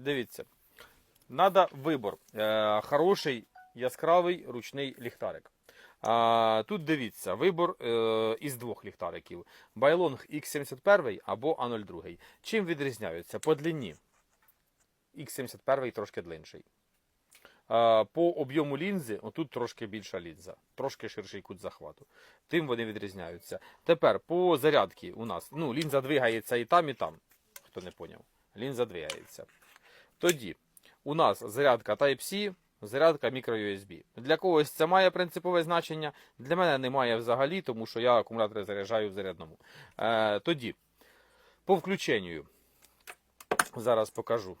Дивіться. Надо вибор. Е, хороший яскравий ручний ліхтарик. Тут дивіться, вибор е, із двох ліхтариків: Байлонг X71 або А02. Чим відрізняються? По длині. X71 трошки длинший. По об'єму лінзи, отут трошки більша лінза, трошки ширший кут захвату. Тим вони відрізняються. Тепер по зарядці у нас ну, лінза двигається і там, і там. Хто не поняв. Лінза двигається. Тоді у нас зарядка Type-C, зарядка microUSB. Для когось це має принципове значення, для мене немає взагалі, тому що я акумулятори заряджаю в зарядному. Е, тоді, по включенню, зараз покажу.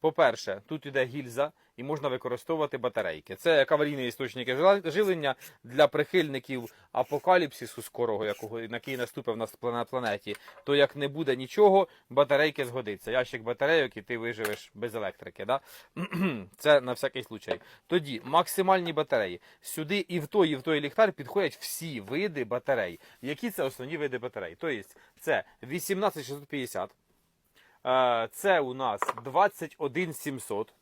По-перше, тут іде гільза і можна використовувати батарейки. Це як аварійні істочники живлення для прихильників апокаліпсису скорого, якого, який наступив нас на планеті. То як не буде нічого, батарейки згодиться. Ящик батарейок і ти виживеш без електрики. Да? Це на всякий случай. Тоді максимальні батареї. Сюди і в той, і в той ліхтар підходять всі види батарей. Які це основні види батарей? Тобто це 18650. Е, Це у нас 21700.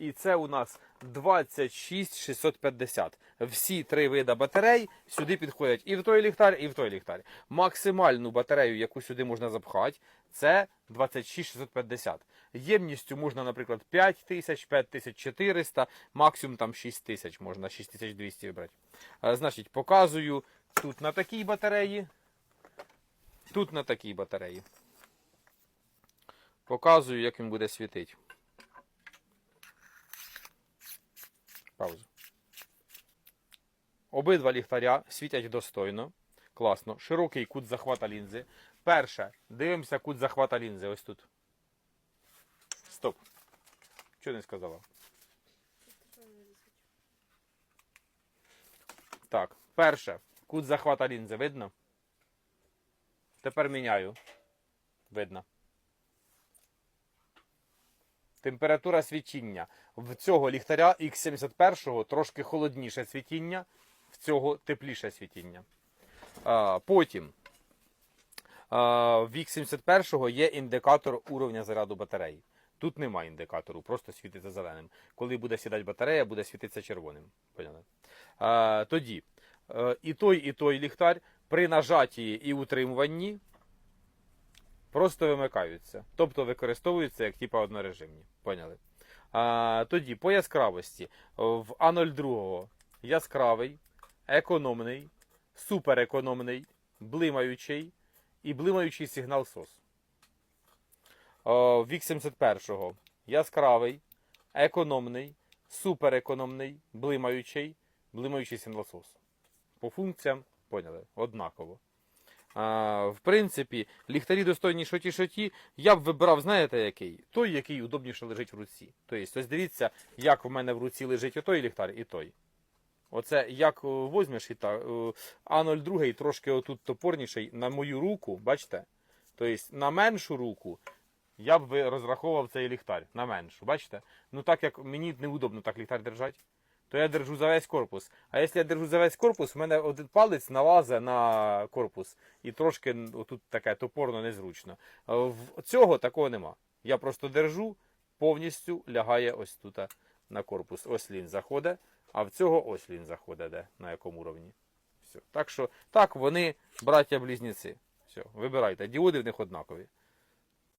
І це у нас 26650. Всі три види батарей сюди підходять і в той ліхтар, і в той ліхтар. Максимальну батарею, яку сюди можна запхати, це 26650. Ємністю можна, наприклад, 5000, 5400, максимум там 6000 можна, 6200 вибрати. Значить, показую тут на такій батареї, тут на такій батареї. Показую, як він буде світити. Обидва ліхтаря світять достойно. Класно. Широкий кут захвата лінзи. Перше, дивимося кут захвата лінзи. Ось тут. Стоп. Чого не сказала? Так, перше, кут захвата лінзи. Видно? Тепер міняю. Видно. Температура світіння. В цього ліхтаря X71 трошки холодніше світіння, цього тепліше світіння. Потім в X71 є індикатор уровня заряду батареї. Тут немає індикатору, просто світиться зеленим. Коли буде сідати батарея, буде світитися червоним. Поняли? А, тоді е, і той, і той ліхтар при нажатті і утримуванні просто вимикаються. Тобто використовуються як типа однорежимні. Поняли? Тоді по яскравості в А02 яскравий, економний, суперекономний, блимаючий і блимаючий сигнал СОС. А, в X71 яскравий, економний, суперекономний, блимаючий, блимаючий сигнал СОС. По функціям поняли, однаково. А, в принципі, ліхтарі достойні шоті шоті. Я б вибирав, знаєте, який? Той, який удобніше лежить в руці. Тобто, ось дивіться, як в мене в руці лежить отой ліхтар і той. Оце як о, возьмеш і так. А02 трошки отут топорніший на мою руку, бачите? Тобто на меншу руку я б розраховував цей ліхтар. На меншу, бачите? Ну так як мені неудобно так ліхтар держати то я держу за весь корпус. А якщо я держу за весь корпус, у мене один палець налазить на корпус і трошки отут таке топорно незручно. В цього такого нема. Я просто держу, повністю лягає ось тут на корпус. Ось лін заходить, а в цього ось він заходить, де, на якому рівні. Все. Так що так вони браття-близнеці. Все, вибирайте. Діоди в них однакові.